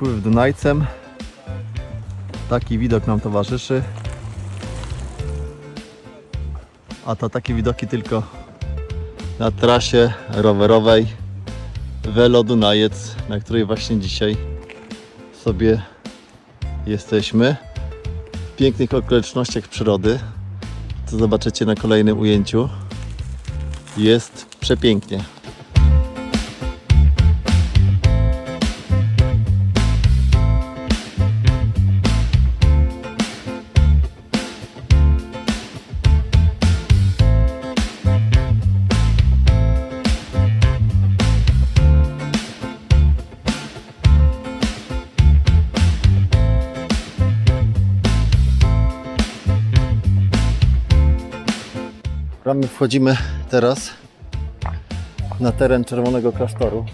przepływ Dunajcem. Taki widok nam towarzyszy. A to takie widoki tylko na trasie rowerowej Velo Dunajec, na której właśnie dzisiaj sobie jesteśmy. W pięknych okolicznościach przyrody, co zobaczycie na kolejnym ujęciu. Jest przepięknie. My wchodzimy teraz na teren Czerwonego Klasztoru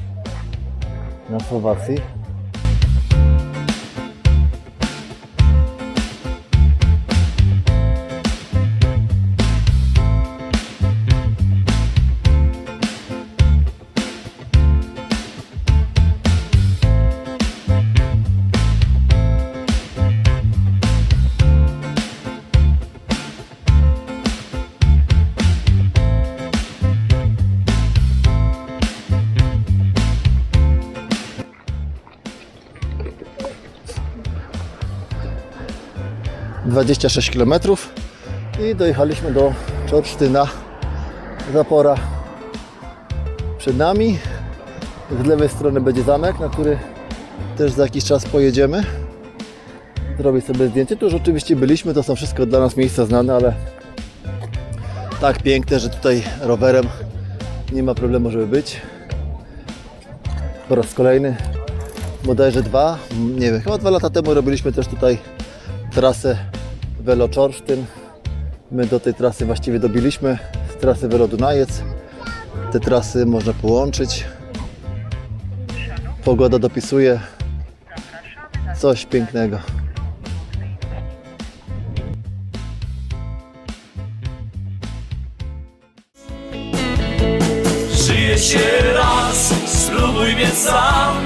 na Słowacji. Dwadzieścia sześć km i dojechaliśmy do Czorsztyna. Zapora przed nami. Z lewej strony będzie zamek, na który też za jakiś czas pojedziemy. Zrobić sobie zdjęcie. Tu już oczywiście byliśmy, to są wszystko dla nas miejsca znane, ale tak piękne, że tutaj rowerem nie ma problemu, żeby być. Po raz kolejny, bodajże dwa, nie wiem, chyba dwa lata temu robiliśmy też tutaj trasę Velo Czorsztyn. My do tej trasy właściwie dobiliśmy z trasy Velo Dunajec. Te trasy można połączyć. Pogoda dopisuje coś pięknego. Żyje się raz, spróbuj więc sam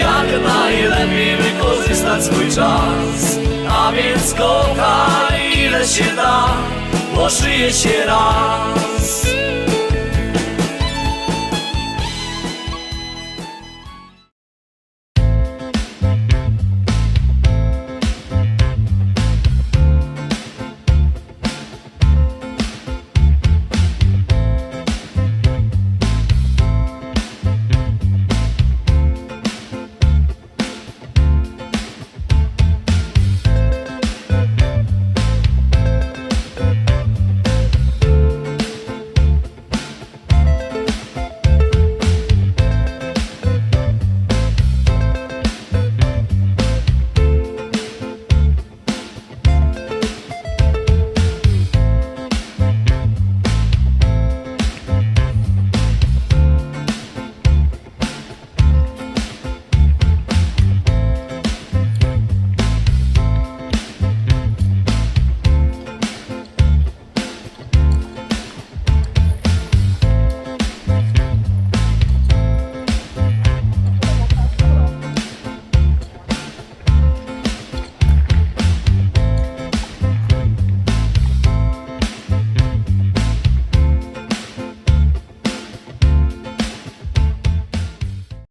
Jak najlepiej wykorzystać swój czas A więc kochaj ile się da Bo się raz